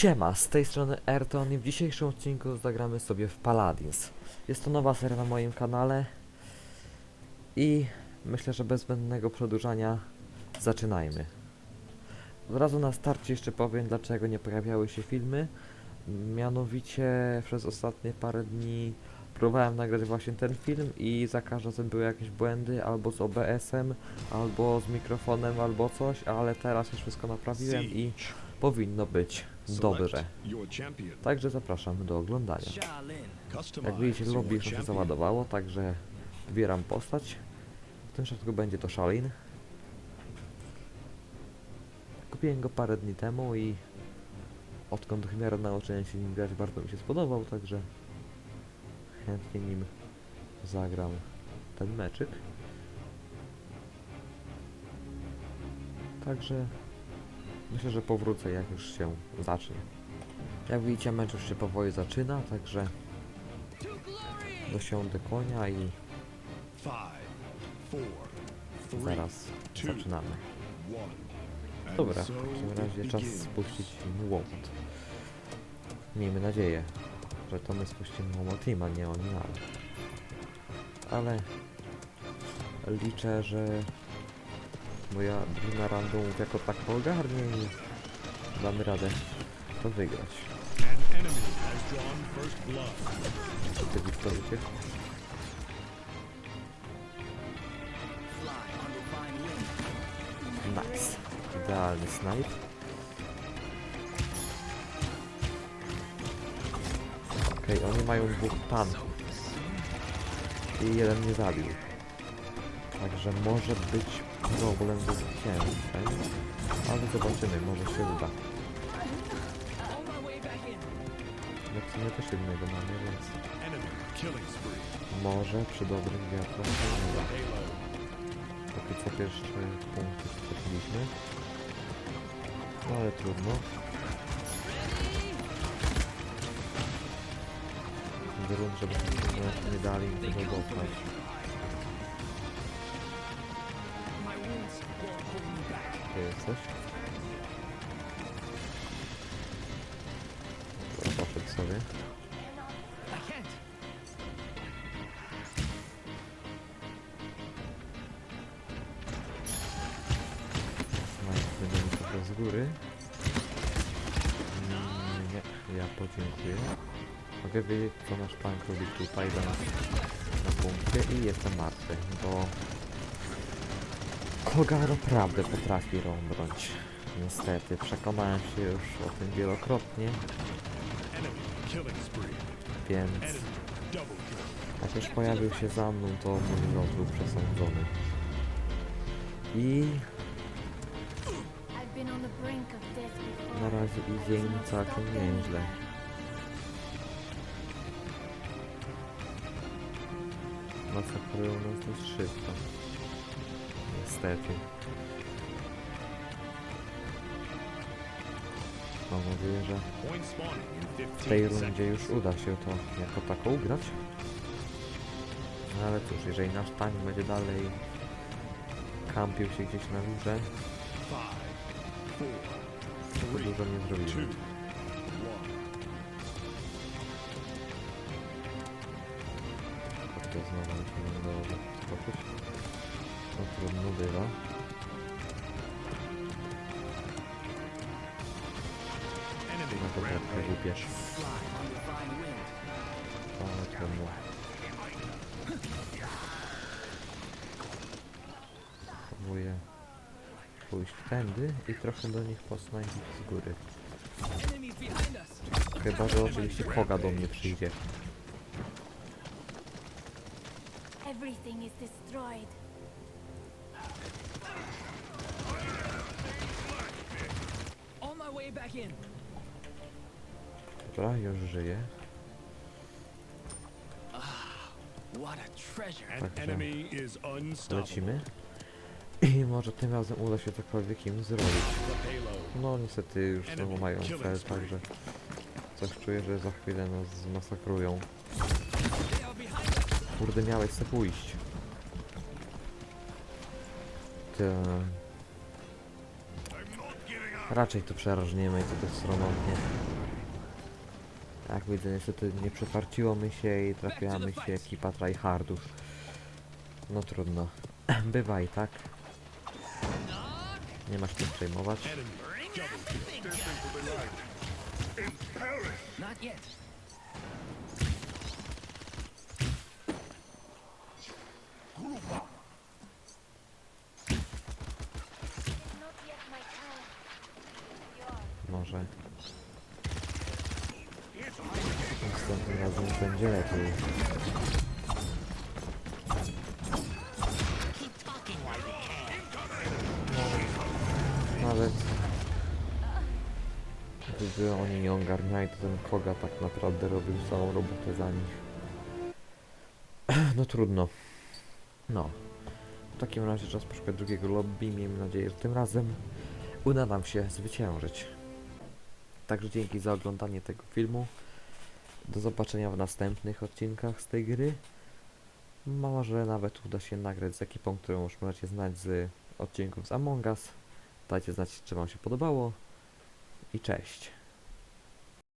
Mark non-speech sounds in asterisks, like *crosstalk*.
Siema, z tej strony Ayrton i w dzisiejszym odcinku zagramy sobie w Paladins. Jest to nowa seria na moim kanale i myślę, że bez zbędnego przedłużania zaczynajmy. Od razu na starcie jeszcze powiem, dlaczego nie pojawiały się filmy. Mianowicie przez ostatnie parę dni próbowałem nagrać właśnie ten film i za każdym razem były jakieś błędy albo z OBS-em, albo z mikrofonem, albo coś, ale teraz już wszystko naprawiłem i powinno być dobrze. Także zapraszam do oglądania. Jak widzicie, lobby już się załadowało, także wybieram postać. W tym przypadku będzie to Shalin. Kupiłem go parę dni temu i odkąd w miarę nauczyłem się nim grać, bardzo mi się spodobał, także chętnie nim zagram ten meczyk. Także myślę, że powrócę jak już się zacznie. Jak widzicie, mecz już się powoli zaczyna, także dosiądę konia i zaraz zaczynamy. Dobra, w takim razie czas spuścić łomot. Miejmy nadzieję, że to my spuścimy łomot team, a nie oni, ale... Ale liczę, że moja drużyna randomów jako tak ogarnie i damy radę to wygrać. Ty Wiktorycie? Nice. Idealny snipe. Okej, oni mają dwóch tanków. I jeden nie zabił. Także może być problem ze zwycięstwem. Ale zobaczymy, może się uda. No w sumie też jednego mamy, więc może przy dobrych wiatrach się uda. Póki co pierwsze punkty straciliśmy. No ale trudno. Grunt, żeby nie dali tego dostać. Gdzie jesteś? Dobra, Poszedł sobie. Majstry będzie trochę z góry. Mm, Nie, ja podziękuję. Mogę wiedzieć, co nasz tank robi tutaj na, na punkcie i jestem martwy, bo Koga naprawdę potrafi rąbrąć. Niestety, przekonałem się już o tym wielokrotnie, więc jak już pojawił się za mną, to mój los był przesądzony. I na razie idzie im całkiem nieźle. Masakrują nas dość szybko. Niestety. Mam nadzieję, że w tej rundzie już uda się to jako tako ugrać. No ale cóż, jeżeli nasz tank będzie dalej kampił się gdzieś na górze, to dużo nie zrobimy. To znowu nie udało skoczyć. To trudno bywa. No to tak głupie. Ale trudno. Próbuję pójść tędy i trochę do nich posnajpić z góry. Chyba, że oczywiście koga do mnie przyjdzie. Everything is destroyed. Dobra, już żyje. What a treasure. An Także enemy is unstoppable. lecimy. I może tym razem uda się cokolwiek im zrobić. No niestety już znowu mają cel, także coś czuję, że za chwilę nas zmasakrują. Kurde, miałeś se pójść. Ty... Raczej to przerażniemy i to dość sromotnie. Jak widzę, niestety nie przefarciło mi się i trafiła mi się ekipa tryhardów. No trudno. *clears throat* Bywaj, tak? Nie masz czym przejmować. Może. Następnym razem będzie lepiej. No, nawet gdyby oni nie ogarniali, to ten Koga tak naprawdę robił całą robotę za nich. No trudno. No. W takim razie czas poszukać drugiego lobby. Miejmy nadzieję, że tym razem uda nam się zwyciężyć. Także dzięki za oglądanie tego filmu. Do zobaczenia w następnych odcinkach z tej gry. Może nawet uda się nagrać z ekipą, którą już możecie znać z odcinków z Among Us. Dajcie znać, czy Wam się podobało. I cześć.